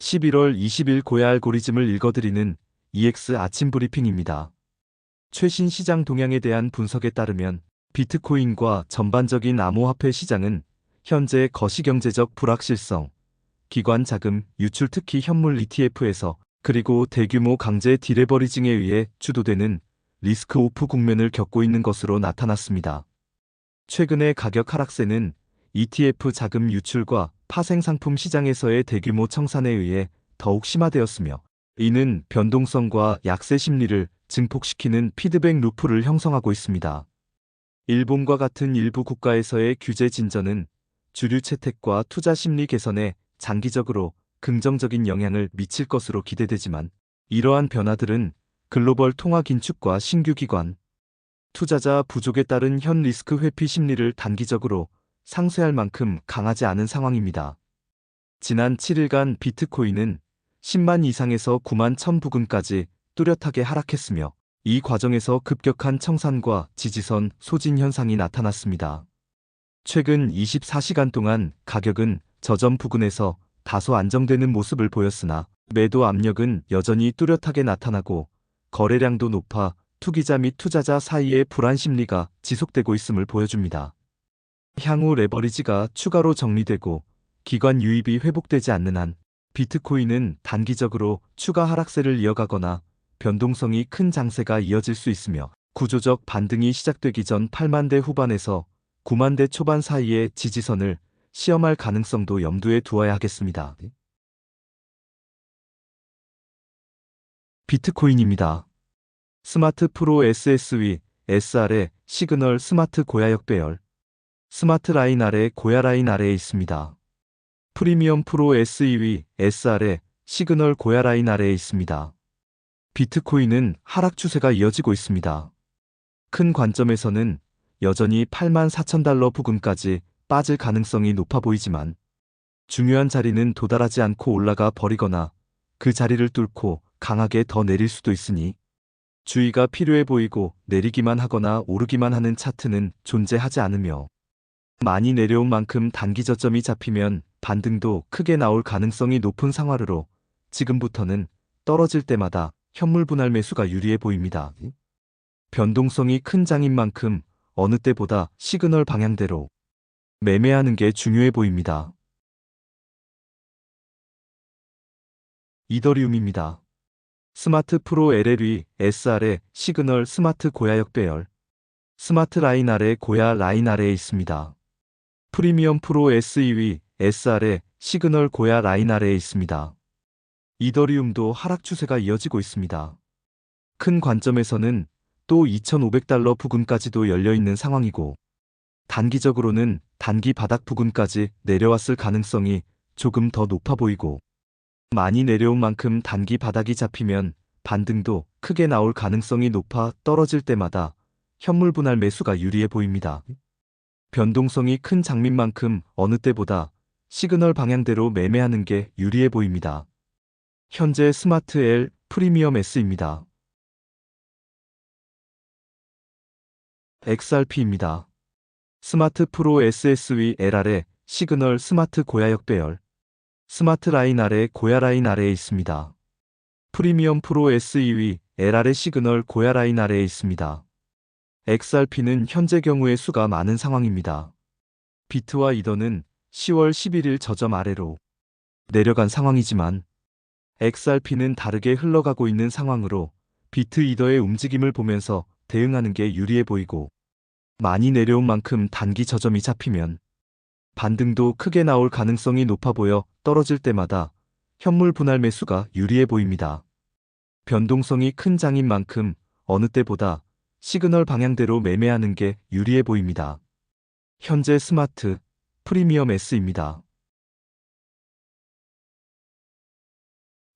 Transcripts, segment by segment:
11월 20일 고야 알고리즘을 읽어드리는 EX 아침 브리핑입니다. 최신 시장 동향에 대한 분석에 따르면 비트코인과 전반적인 암호화폐 시장은 현재 거시경제적 불확실성, 기관 자금, 유출 특히 현물 ETF에서 그리고 대규모 강제 디레버리징에 의해 주도되는 리스크 오프 국면을 겪고 있는 것으로 나타났습니다. 최근의 가격 하락세는 ETF 자금 유출과 파생 상품 시장에서의 대규모 청산에 의해 더욱 심화되었으며 이는 변동성과 약세 심리를 증폭시키는 피드백 루프를 형성하고 있습니다. 일본과 같은 일부 국가에서의 규제 진전은 주류 채택과 투자 심리 개선에 장기적으로 긍정적인 영향을 미칠 것으로 기대되지만 이러한 변화들은 글로벌 통화 긴축과 신규 기관, 투자자 부족에 따른 현 리스크 회피 심리를 단기적으로 상쇄할 만큼 강하지 않은 상황입니다. 지난 7일간 비트코인은 10만 이상에서 9만 1000 부근까지 뚜렷하게 하락했으며 이 과정에서 급격한 청산과 지지선 소진 현상이 나타났습니다. 최근 24시간 동안 가격은 저점 부근에서 다소 안정되는 모습을 보였으나 매도 압력은 여전히 뚜렷하게 나타나고 거래량도 높아 투기자 및 투자자 사이의 불안 심리가 지속되고 있음을 보여줍니다. 향후 레버리지가 추가로 정리되고 기관 유입이 회복되지 않는 한 비트코인은 단기적으로 추가 하락세를 이어가거나 변동성이 큰 장세가 이어질 수 있으며 구조적 반등이 시작되기 전 8만 대 후반에서 9만 대 초반 사이의 지지선을 시험할 가능성도 염두에 두어야 하겠습니다. 비트코인입니다. 스마트 프로 SSV SR의 시그널 스마트 고야역 배열 스마트 라인 아래 고야 라인 아래에 있습니다. 프리미엄 프로 SEV SR의 시그널 고야 라인 아래에 있습니다. 비트코인은 하락 추세가 이어지고 있습니다. 큰 관점에서는 여전히 8만 4천 달러 부근까지 빠질 가능성이 높아 보이지만 중요한 자리는 도달하지 않고 올라가 버리거나 그 자리를 뚫고 강하게 더 내릴 수도 있으니 주의가 필요해 보이고 내리기만 하거나 오르기만 하는 차트는 존재하지 않으며 많이 내려온 만큼 단기 저점이 잡히면 반등도 크게 나올 가능성이 높은 상황으로 지금부터는 떨어질 때마다 현물 분할 매수가 유리해 보입니다. 변동성이 큰 장인 만큼 어느 때보다 시그널 방향대로 매매하는 게 중요해 보입니다. 이더리움입니다. 스마트 프로 LLE SR의 시그널 스마트 고야역 배열 스마트 라인 아래 고야 라인 아래에 있습니다. 프리미엄 프로 SEV SR의 시그널 고야 라인 아래에 있습니다. 이더리움도 하락 추세가 이어지고 있습니다. 큰 관점에서는 또 2,500달러 부근까지도 열려 있는 상황이고 단기적으로는 단기 바닥 부근까지 내려왔을 가능성이 조금 더 높아 보이고 많이 내려온 만큼 단기 바닥이 잡히면 반등도 크게 나올 가능성이 높아 떨어질 때마다 현물 분할 매수가 유리해 보입니다. 변동성이 큰 장민만큼 어느 때보다 시그널 방향대로 매매하는 게 유리해 보입니다. 현재 스마트 L 프리미엄 S입니다. XRP입니다. 스마트 프로 SSV LR의 시그널 스마트 고야역 배열 스마트 라인 아래 고야 라인 아래에 있습니다. 프리미엄 프로 SEV LR의 시그널 고야 라인 아래에 있습니다. XRP는 현재 경우의 수가 많은 상황입니다. 비트와 이더는 10월 11일 저점 아래로 내려간 상황이지만 XRP는 다르게 흘러가고 있는 상황으로 비트 이더의 움직임을 보면서 대응하는 게 유리해 보이고 많이 내려온 만큼 단기 저점이 잡히면 반등도 크게 나올 가능성이 높아 보여 떨어질 때마다 현물 분할 매수가 유리해 보입니다. 변동성이 큰 장인 만큼 어느 때보다 시그널 방향대로 매매하는 게 유리해 보입니다. 현재 스마트 프리미엄 S입니다.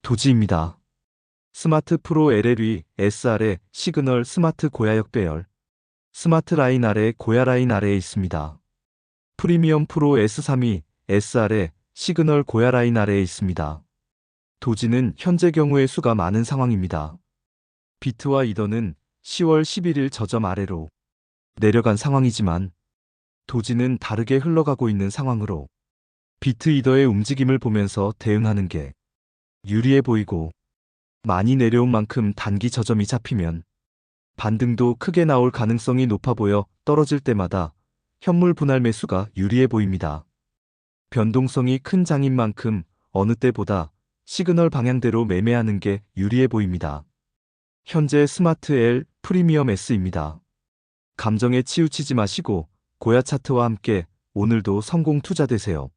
도지입니다. 스마트 프로 LLE SR의 시그널 스마트 고야역 배열 스마트 라인 아래 고야 라인 아래에 있습니다. 프리미엄 프로 S32 SR의 시그널 고야 라인 아래에 있습니다. 도지는 현재 경우의 수가 많은 상황입니다. 비트와 이더는 10월 11일 저점 아래로 내려간 상황이지만 도지는 다르게 흘러가고 있는 상황으로 비트 이더의 움직임을 보면서 대응하는 게 유리해 보이고 많이 내려온 만큼 단기 저점이 잡히면 반등도 크게 나올 가능성이 높아 보여 떨어질 때마다 현물 분할 매수가 유리해 보입니다. 변동성이 큰 장인 만큼 어느 때보다 시그널 방향대로 매매하는 게 유리해 보입니다. 현재 스마트 L 프리미엄 S입니다. 감정에 치우치지 마시고 고야 차트와 함께 오늘도 성공 투자되세요.